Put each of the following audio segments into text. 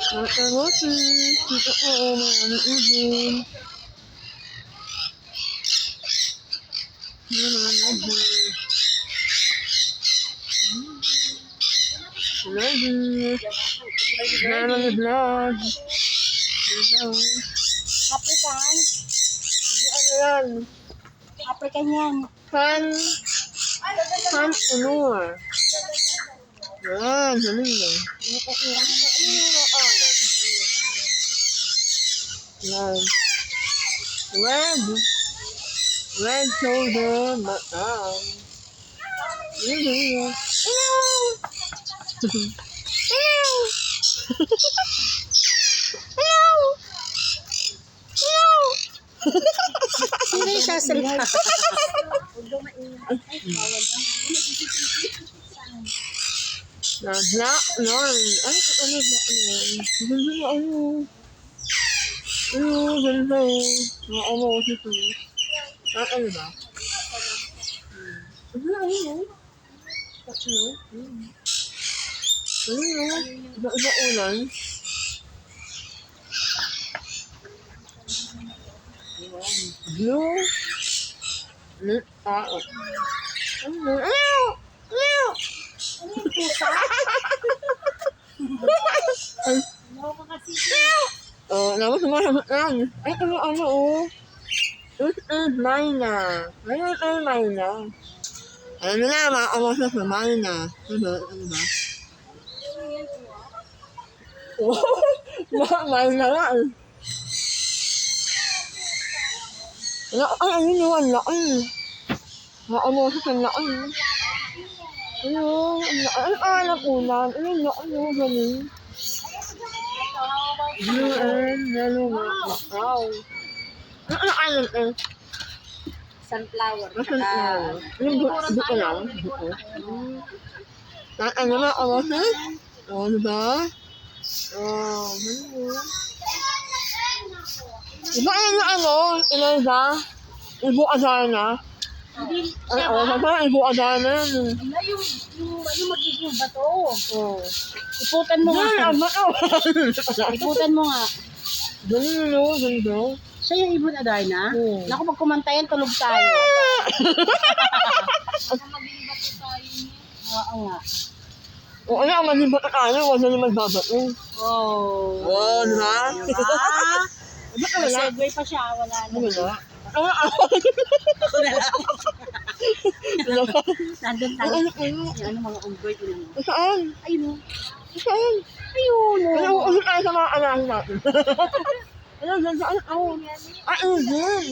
Nakakalosi. Kita ko o mga ano ibon. Nananadyo. Lagi. Naman yung vlog. African. Ano yan? African yan. Pan. Pan Unor. Yan, galing na. Alam? Yan. Red. Red shoulder button. Yan, galing na. Hello! Hello! Hello! Hello! Hindi siya salita. Na black lord. Ano ano black lord? Ganda na ano. Ano, ganda. Mga ano dito. Ah, ano ba? Ano na ano? Ano? Ano na? Iba-iba ulan. Blue. Ah, oh. Ano? Ano? Ano? Oh, naman sumasagot lang. Ay, ano, ano, oh. This is Mina. Ano ito yung Mina? Ano na, mga kamusta sa Mina. Ano, ano ba? Oh, Mina nga eh. Ano, ay, ano yun, ang laki. Mga kamusta sa laki. Ano, ang. Ano, alam ulan. Ano, ang laki, ano. Blue and yellow wow. Ano ang island eh? Sunflower. Nasaan na? Yung bu- buko lang? Ano na ako sa? Oo, diba? Oo, ano? Diba ano ano? Eliza? Ibu Adana? Hindi. Ay, oo, diba? Ibu Adana yun. Ano yung, yung, yung magiging bato? Oo. Iputan mo Yan, nga. ang bato! Iputan mo nga. Ganun yun, ganun. Siya yung ibon Adarna? Oo. Naku, pag kumanta yan, tulog tayo. Oo nga. Oo na, malibat na tayo, wala na magbabato. Oh. Oo, diba? Diba? Ba't May wala? segue pa siya, wala na. Ano Ah, ah. Ako na lang. Ano? Nandun Ano, tayo. ano, ano? Yung ano mga unggoy, tinan mo. Saan? Ayun o. Saan? Ayun o. Ano, ulit tayo sa mga anahin natin. Ano, dyan saan? Ano? Ah, Angel.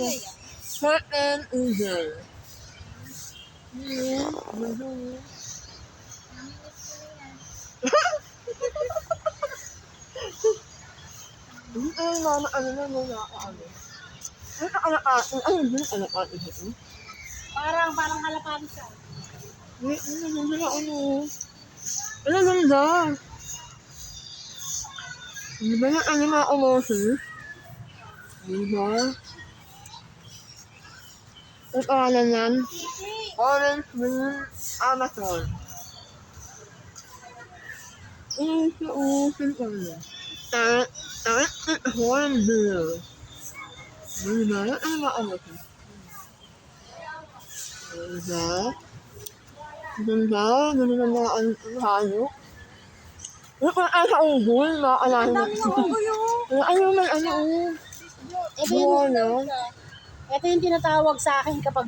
Certain Angel. Hmm, Hindi tayo mama, ano na, mga ano. Ano ka anak atin? Ano yun, ito? Parang, parang halapan siya. Hindi, ano, na ano. Ano, ganda. Di ba na ano mga umusi? Di ba? Ang pangalan yan? Orange Moon Amazon. Ang suusin ko na. Tarik, tarik, tarik, hornbill. Di ba? Ano mga umusi? Di ba? Ganda, ganda ng mga ano. Ano kung ay sa unggoy, makakalahin mo. Ano may ano, Ito yung, no? ito yung tinatawag sa akin kapag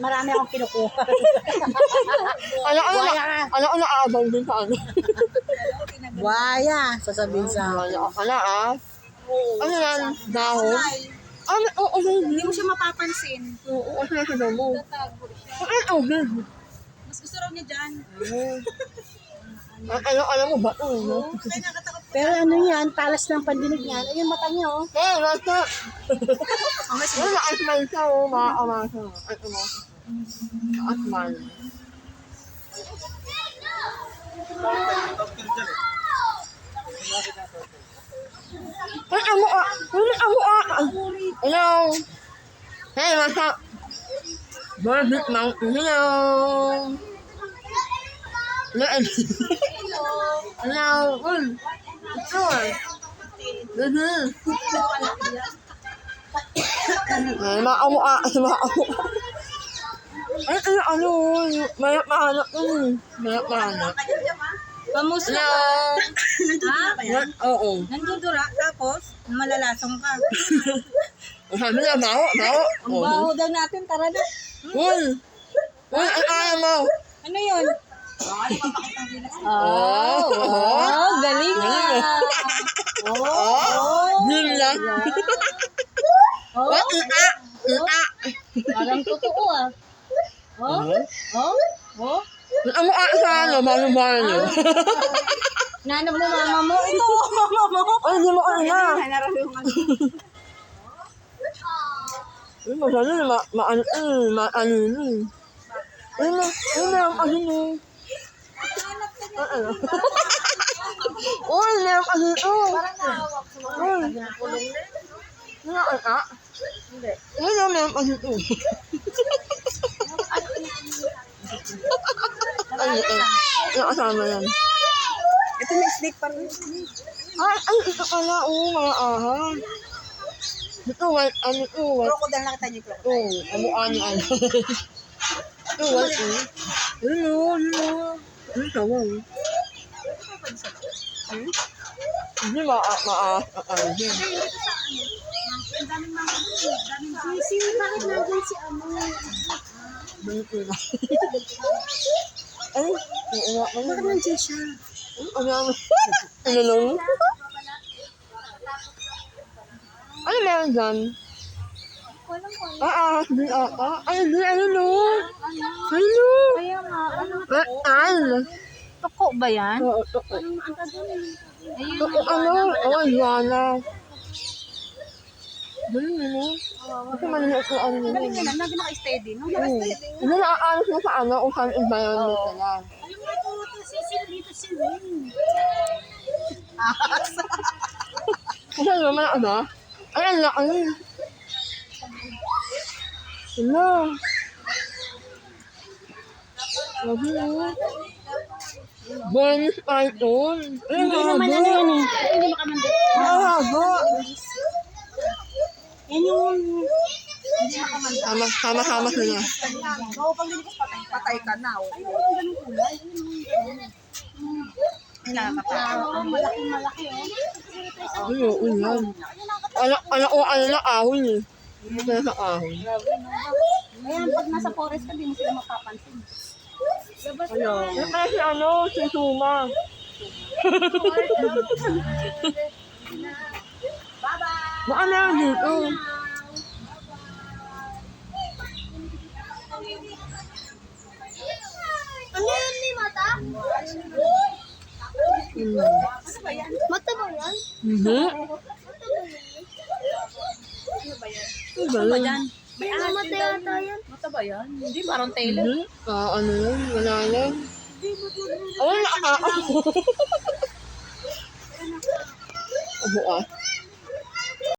marami akong kinukuha. Ano, ano, ano, ano, aabang din sa ano. Buhaya, sasabihin sa ka pala, ah. Ano yan, dahon? Ano, oo, oo, Hindi mo siya mapapansin. oo, oo, sa damo. Tatago siya. Ano, oo, Mas gusto raw niya dyan. Ano, alam mo ba, oo, no? Kaya nakatakot. Pero ano yan, talas ng pandinig niyan. Ayun, mata niya oh. Eh, nasa. Ano, naasmal siya, oh, makakamasa. Ay, umasa. Naasmal. Ay, amo ah! Ay, amo ah! Hello! Hey, what's up? Barbie Mountain, hello! Hello! Hello! Uy! Ito ah! Mhm. Ay, makamukha kasi makamukha. Ay, ano, ano, mayap mahanap yun. Mayap mahanap. Pamusta Hello! Ha? Yan, oo. Nandudura, tapos malalasong ka. Sabi niya, maho, maho. Ang baho daw natin, tara na. Uy! Uy, ang kaya mo. Ano yun? Oh, Oh, galing ah. Oh, yun lang. Oh, What? Ika! Ika! parang totoo ah. Oh, oh, oh. Ang mukha sa ano, mano-mano. Nanap mo mama mo. Ito, mama mo. Ay, hindi mo ano na. Nararungan. Ay, masano na, ma- maano, eh, maano yun. Ay, na, ay, na, ano na. Ano. Uy, meron kasi ito. Uy. Ano na, ah? Hindi. Ay, meron kasi ito. Ay, ito. Yung kasama yan. Ito may snake pa rin. Ay, ay, ito pala, oh, mga ahas. Ito, white, ano ito, white. Crocodile nakita niyo ko. Oo, ang mukha niya ano. Ito, white, eh. Hello, hello. Ano tawa, eh? Hindi, ma, ma, ma, ano, yun. Si, bakit nandun si ano? Ganito na. Nga, ano, Bakit nandun siya? ano, ano, ano lang? Ano meron dyan? Ah, ah, hindi ata. Ay, hindi, ano, no? Hello? Kaya nga, ano? Ay, Toko ba yan? oo, oo. Ang gagawin. Ayun. Ito ano? Oh, Iguana. Galing yun, no? Kasi maliit na ano yun. Galing na, lagi naka-steady. No? Oo. Hindi nakaalis na sa ano, kung saan environment nila. Alam mo, ito, si Sil, dito si Lynn. Kasi naman ano? Ay, ang laki. Sabi mo. Bonus python. Ay, Hindi naman ano yan eh. Hindi makamandit. Mahaba. Yan yung... Sama, sama sila. Oo, pag nilikas patay, patay ka na. Ay, yung ganun kulay. Ay, nakakapagod. Oo, malaki, malaki oh. Ay, oo yan. Anak, anak ko, ano na, ahon eh. Hindi na sa ahon. Ayan, pag nasa forest ka, di mo sila mapapansin. Labas Ano? Yung kaya si ano, si Suma. Baka meron dito. Ano yan, may mata? Hmm. Mata ba yan? Hindi. Ano ba yan? May mata yata yan. Mata ba yan? Hindi, parang tailor. Hindi. Ah, ano yan? Wala yan. Ay, nakaka... Abo ah.